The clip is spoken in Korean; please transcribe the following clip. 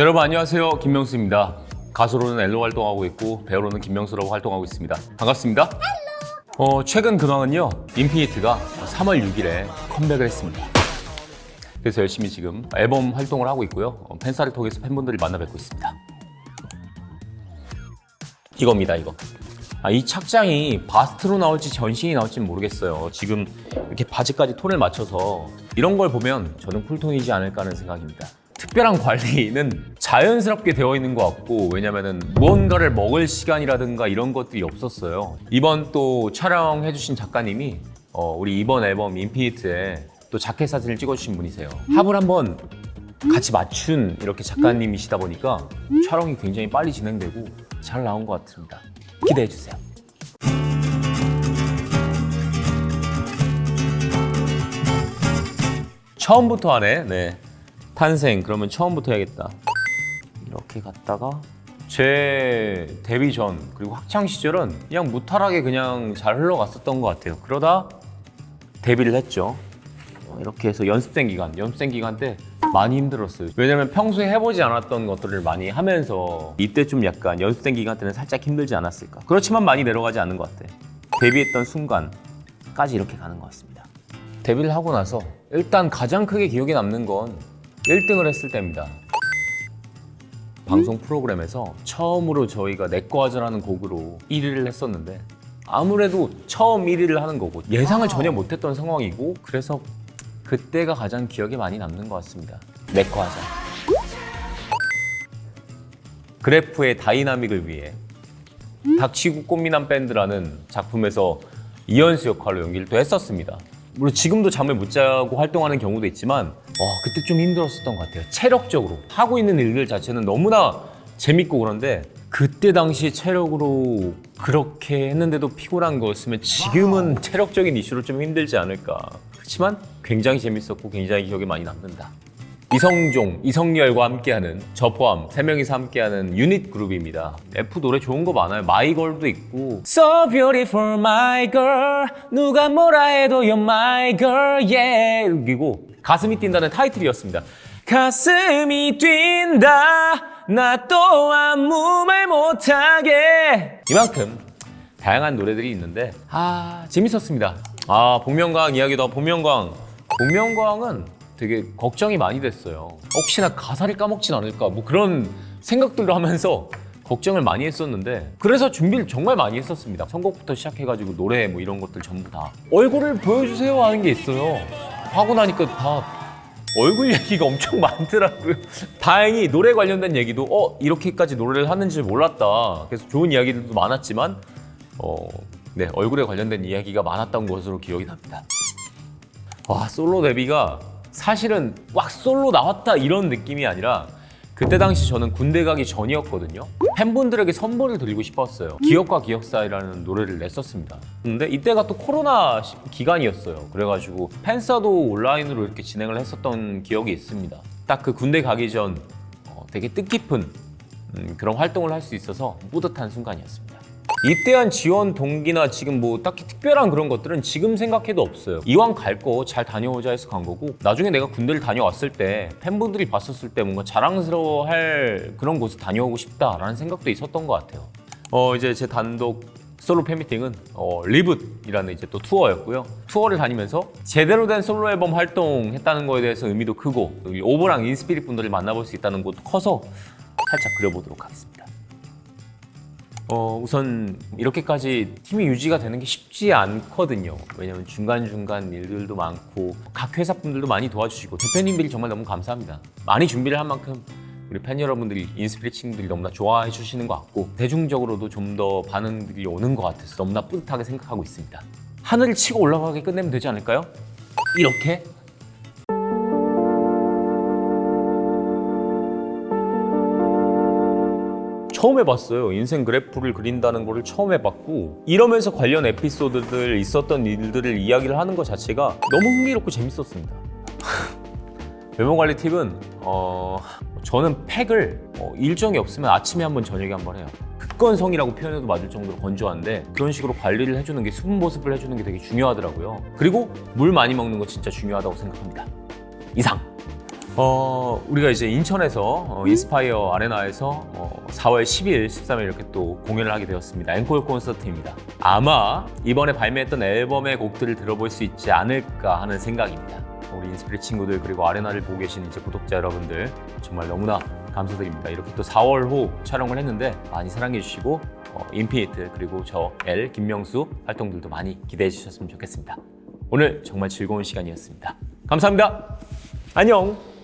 네, 여러분 안녕하세요. 김명수입니다. 가수로는 엘로 활동하고 있고 배우로는 김명수라고 활동하고 있습니다. 반갑습니다. 어, 최근 근황은요 인피니트가 3월 6일에 컴백을 했습니다. 그래서 열심히 지금 앨범 활동을 하고 있고요. 어, 팬사를 통해서 팬분들을 만나 뵙고 있습니다. 이겁니다 이거. 아, 이 착장이 바스트로 나올지 전신이 나올지 모르겠어요. 지금 이렇게 바지까지 톤을 맞춰서 이런 걸 보면 저는 쿨톤이지 않을까 하는 생각입니다 특별한 관리는 자연스럽게 되어 있는 것 같고 왜냐면은 무언가를 먹을 시간이라든가 이런 것들이 없었어요. 이번 또 촬영해 주신 작가님이 어, 우리 이번 앨범 인피니트에 또 자켓 사진을 찍어주신 분이세요. 합을 한번 같이 맞춘 이렇게 작가님이시다 보니까 촬영이 굉장히 빨리 진행되고 잘 나온 것 같습니다. 기대해 주세요. 처음부터 하네 네 탄생. 그러면 처음부터 해야겠다. 이렇게 갔다가 제 데뷔 전 그리고 학창 시절은 그냥 무탈하게 그냥 잘 흘러갔었던 것 같아요. 그러다 데뷔를 했죠. 어, 이렇게 해서 연습생 기간 연습생 기간 때 많이 힘들었어요. 왜냐면 평소에 해보지 않았던 것들을 많이 하면서 이때 좀 약간 연습생 기간 때는 살짝 힘들지 않았을까. 그렇지만 많이 내려가지 않는 것 같아. 데뷔했던 순간까지 이렇게 가는 것 같습니다. 데뷔를 하고 나서 일단 가장 크게 기억에 남는 건 1등을 했을 때입니다. 방송 프로그램에서 처음으로 저희가 내꺼 하자라는 곡으로 1위를 했었는데 아무래도 처음 1위를 하는 거고 예상을 전혀 못했던 상황이고 그래서 그때가 가장 기억에 많이 남는 것 같습니다. 내꺼 하자. 그래프의 다이나믹을 위해 닥치고 꽃미남 밴드라는 작품에서 이현수 역할로 연기를 또 했었습니다. 물론 지금도 잠을 못 자고 활동하는 경우도 있지만 와 그때 좀 힘들었었던 것 같아요. 체력적으로 하고 있는 일들 자체는 너무나 재밌고 그런데 그때 당시 체력으로 그렇게 했는데도 피곤한 거였으면 지금은 체력적인 이슈로 좀 힘들지 않을까. 그렇지만 굉장히 재밌었고 굉장히 기억에 많이 남는다. 이성종, 이성열과 함께하는 저 포함 세 명이서 함께하는 유닛 그룹입니다. F 노래 좋은 거 많아요. 마이걸도 있고 So beautiful my girl 누가 뭐라 해도 you're my girl yeah 그리고 가슴이 뛴다는 타이틀이었습니다. 가슴이 뛴다 나 또 아무 말 못하게 이만큼 다양한 노래들이 있는데 아 재밌었습니다. 아 복면가왕 이야기도 하고 복면가왕 복면가왕은 되게 걱정이 많이 됐어요. 혹시나 가사를 까먹진 않을까 뭐 그런 생각들을 하면서 걱정을 많이 했었는데 그래서 준비를 정말 많이 했었습니다. 선곡부터 시작해가지고 노래 뭐 이런 것들 전부 다 얼굴을 보여주세요 하는 게 있어요. 하고 나니까 다 얼굴 얘기가 엄청 많더라고요. 다행히 노래 관련된 얘기도 어 이렇게까지 노래를 하는지 몰랐다. 그래서 좋은 이야기들도 많았지만 어, 네 얼굴에 관련된 이야기가 많았던 것으로 기억이 납니다. 와 솔로 데뷔가 사실은 막 솔로 나왔다 이런 느낌이 아니라 그때 당시 저는 군대 가기 전이었거든요. 팬분들에게 선물을 드리고 싶었어요. 기억과 기억 사이라는 노래를 냈었습니다. 근데 이때가 또 코로나 시- 기간이었어요. 그래가지고 팬사도 온라인으로 이렇게 진행을 했었던 기억이 있습니다. 딱 그 군대 가기 전 어, 되게 뜻깊은 음, 그런 활동을 할 수 있어서 뿌듯한 순간이었습니다. 입대한 지원 동기나 지금 뭐 딱히 특별한 그런 것들은 지금 생각해도 없어요. 이왕 갈 거 잘 다녀오자 해서 간 거고 나중에 내가 군대를 다녀왔을 때 팬분들이 봤었을 때 뭔가 자랑스러워할 그런 곳에 다녀오고 싶다라는 생각도 있었던 것 같아요. 어 이제 제 단독 솔로 팬미팅은 어, 리붓이라는 이제 또 투어였고요. 투어를 다니면서 제대로 된 솔로 앨범 활동했다는 거에 대해서 의미도 크고 오버랑 인스피릿 분들을 만나볼 수 있다는 것도 커서 살짝 그려보도록 하겠습니다. 어, 우선 이렇게까지 팀이 유지가 되는 게 쉽지 않거든요. 왜냐면 중간중간 일들도 많고 각 회사 분들도 많이 도와주시고 대표님들이 정말 너무 감사합니다. 많이 준비를 한 만큼 우리 팬 여러분들이 인스피릿 친구들이 너무나 좋아해 주시는 것 같고 대중적으로도 좀 더 반응들이 오는 것 같아서 너무나 뿌듯하게 생각하고 있습니다. 하늘을 치고 올라가게 끝내면 되지 않을까요? 이렇게 처음 해봤어요. 인생 그래프를 그린다는 거를 처음 해봤고 이러면서 관련 에피소드들 있었던 일들을 이야기를 하는 것 자체가 너무 흥미롭고 재밌었습니다. 외모 관리 팁은 어, 저는 팩을 어, 일정이 없으면 아침에 한번 저녁에 한번 해요. 극건성이라고 표현해도 맞을 정도로 건조한데 그런 식으로 관리를 해주는 게 수분 보습을 해주는 게 되게 중요하더라고요. 그리고 물 많이 먹는 거 진짜 중요하다고 생각합니다. 이상. 어, 우리가 이제 인천에서 어, 인스파이어 아레나에서 어, 4월 10일, 13일 이렇게 또 공연을 하게 되었습니다. 앵콜 콘서트입니다. 아마 이번에 발매했던 앨범의 곡들을 들어볼 수 있지 않을까 하는 생각입니다. 우리 인스피릿 친구들 그리고 아레나를 보고 계신 이제 구독자 여러분들 정말 너무나 감사드립니다. 이렇게 또 4월 호 촬영을 했는데 많이 사랑해 주시고 어, 인피니트 그리고 저 L 김명수 활동들도 많이 기대해 주셨으면 좋겠습니다. 오늘 정말 즐거운 시간이었습니다. 감사합니다. 안녕.